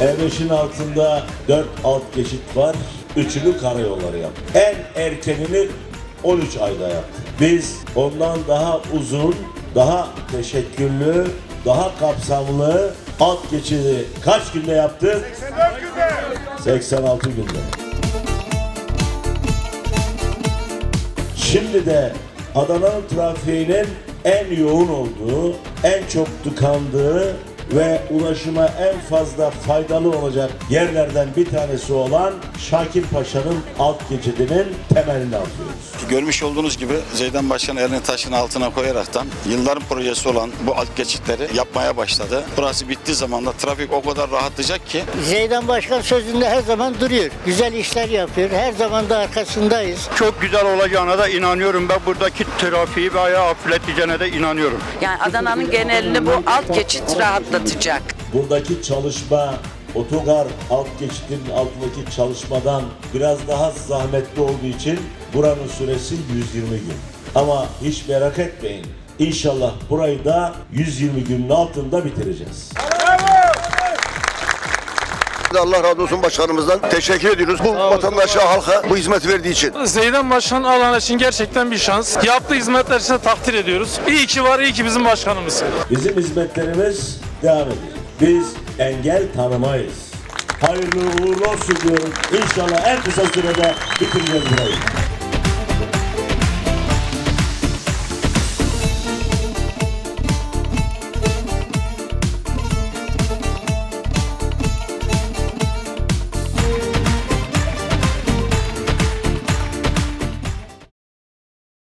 E5'in altında 4 alt geçit var. Üçünü karayolları yaptı. En erkenini 13 ayda yaptı. Biz ondan daha uzun, daha teşekküllü, daha kapsamlı alt geçidi kaç günde yaptık? 86 günde. Şimdi de Adana'nın trafiğinin en yoğun olduğu, en çok tıkandığı ve ulaşıma en fazla faydalı olacak yerlerden bir tanesi olan Şakir Paşa'nın alt geçidinin temelini atıyoruz. Görmüş olduğunuz gibi Zeydan Başkan elini taşın altına koyaraktan yılların projesi olan bu alt geçitleri yapmaya başladı. Burası bittiği zaman da trafik o kadar rahatlayacak ki Zeydan Başkan sözünde her zaman duruyor. Güzel işler yapıyor. Her zaman da arkasındayız. Çok güzel olacağına da inanıyorum. Ben buradaki trafiği bayağı hafifleteceğine de inanıyorum. Yani Adana'nın genelini bu alt geçit rahatlatacak. Buradaki çalışma otogar alt geçidinin altındaki çalışmadan biraz daha zahmetli olduğu için buranın süresi 120 gün. Ama hiç merak etmeyin. İnşallah burayı da 120 günün altında bitireceğiz. Allah razı olsun başkanımızdan. Teşekkür ediyoruz bu vatandaşa, halka bu hizmet verdiği için. Zeydan Başkan alan için gerçekten bir şans. Yaptığı hizmetler için takdir ediyoruz. İyi ki var, iyi ki bizim başkanımız. Bizim hizmetlerimiz devam ediyor. Biz engel tanımayız. Hayırlı uğurlu olsun diyorum. İnşallah en kısa sürede bitireceğiz burayı.